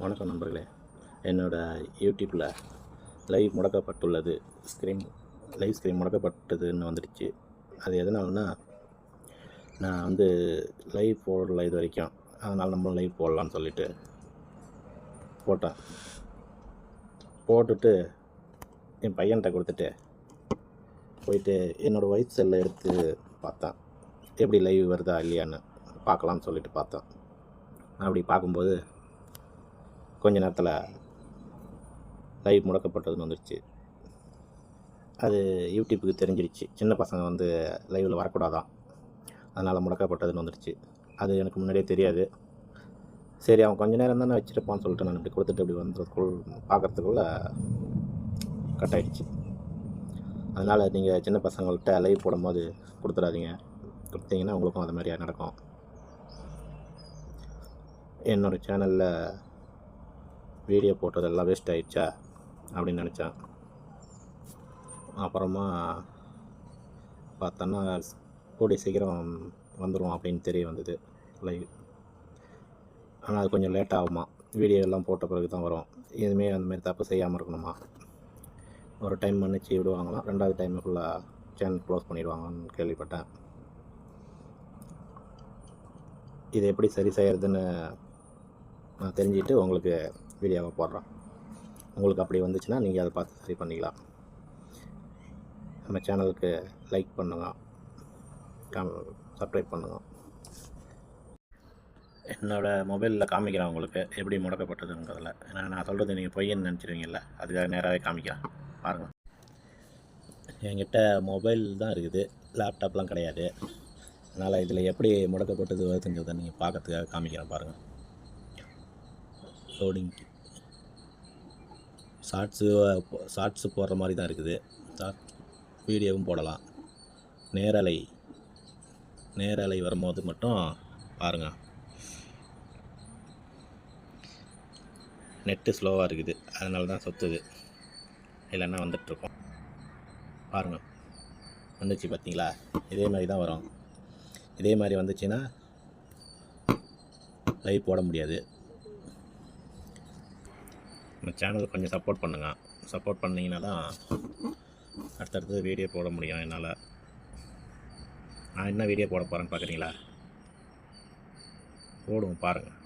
வணக்கம் நண்பர்களே. என்னோடய யூடியூப்பில் லைவ் முடக்கப்பட்டுள்ளது. ஸ்க்ரீன் லைவ் ஸ்க்ரீன் முடக்கப்பட்டதுன்னு வந்துடுச்சு. அது எதனால்னா நான் வந்து லைவ் போடல இது வரைக்கும். அதனால் நம்மளும் லைவ் போடலான்னு சொல்லிட்டு போட்டேன். போட்டுட்டு என் பையன்கிட்ட கொடுத்துட்டு போயிட்டு என்னோடய ஒய்ஃப் செல்லை எடுத்து பார்த்தேன். எப்படி லைவ் வருதா இல்லையான்னு பார்க்கலாம்னு சொல்லிட்டு பார்த்தேன். அப்படி பார்க்கும்போது கொஞ்ச நேரத்தில் லைவ் முடக்கப்பட்டதுன்னு வந்துடுச்சு அது யூடியூப்புக்கு தெரிஞ்சிருச்சு. சின்ன பசங்க வந்து லைவில் வரக்கூடாதான். அதனால் முடக்கப்பட்டதுன்னு வந்துடுச்சு அது எனக்கு முன்னாடியே தெரியாது. சரி அவன் கொஞ்ச நேரம் தானே வச்சுருப்பான்னு சொல்லிட்டு நான் இப்படி கொடுத்துட்டு இப்படி வந்ததுக்குள் பார்க்குறதுக்குள்ள கட் ஆகிடுச்சு அதனால் நீங்கள் சின்ன பசங்கள்கிட்ட லைவ் போடும்போது கொடுத்துடாதீங்க. கொடுத்தீங்கன்னா உங்களுக்கும் அது மாதிரியாக நடக்கும். என்னோடய சேனலில் வீடியோ போட்டதெல்லாம் வேஸ்ட் ஆயிடுச்சா? அப்படின்னு நினச்சேன். அப்புறமா பார்த்தோன்னா கூடிய சீக்கிரம் வந்துடும் அப்படின்னு தெரிய வந்தது. லைவ் ஆனால் அது கொஞ்சம் லேட் ஆகுமா? வீடியோ எல்லாம் போட்ட பிறகு தான் வரும். எதுவுமே அந்தமாரி தப்பு செய்யாமல் இருக்கணுமா? ஒரு டைம் மன்னிச்சு விடுவாங்களாம். ரெண்டாவது டைம் ஃபுல்லாக சேனல் க்ளோஸ் பண்ணிடுவாங்கன்னு கேள்விப்பட்டேன். இது எப்படி சரி செய்கிறதுன்னு நான் தெரிஞ்சுக்கிட்டு உங்களுக்கு வீடியோவை போடுறோம் உங்களுக்கு அப்படி வந்துச்சுன்னா நீங்கள் அதை பார்த்து சரி பண்ணிக்கலாம். நம்ம சேனலுக்கு லைக் பண்ணுங்க. சப்ஸ்கிரைப் பண்ணுங்க. என்னோடய மொபைலில் காமிக்கிறேன் உங்களுக்கு. எப்படி முடக்கப்பட்டதுங்கிறதுல. ஏன்னா நான் சொல்கிறது நீங்கள் பொய்யன்னு நினச்சிருவீங்கல்ல. அதுக்காக நேராகவே காமிக்கிறேன். பாருங்கள் என்கிட்ட மொபைல் தான் இருக்குது. லேப்டாப்லாம் கிடையாது. அதனால் இதில் எப்படி முடக்கப்பட்டது வருதுங்கிறத நீங்கள் பார்க்கறதுக்காக காமிக்கிறேன் பாருங்கள் லோடிங் ஷார்ட்ஸு ஷார்ட்ஸு போடுற மாதிரி தான் இருக்குது. ஷார்ட் வீடியோவும் போடலாம். நேரலை நேரலை வரும்போது மட்டும் பாருங்கள் நெட்டு ஸ்லோவாக இருக்குது. அதனால தான் சொத்துது. இல்லைன்னா வந்துட்டுருக்கோம். பாருங்கள் வந்துச்சு பார்த்தீங்களா? இதே மாதிரி தான் வரும். இதே மாதிரி வந்துச்சுன்னா லைவ் போட முடியாது. நம்ம சேனலுக்கு கொஞ்சம் சப்போர்ட் பண்ணுங்கள் சப்போர்ட் பண்ணிங்கன்னா தான் அடுத்தடுத்து வீடியோ போட முடியும் என்னால். நான் என்ன வீடியோ போட போகிறேன்னு பார்க்குறீங்களா போடுவோம் பாருங்கள்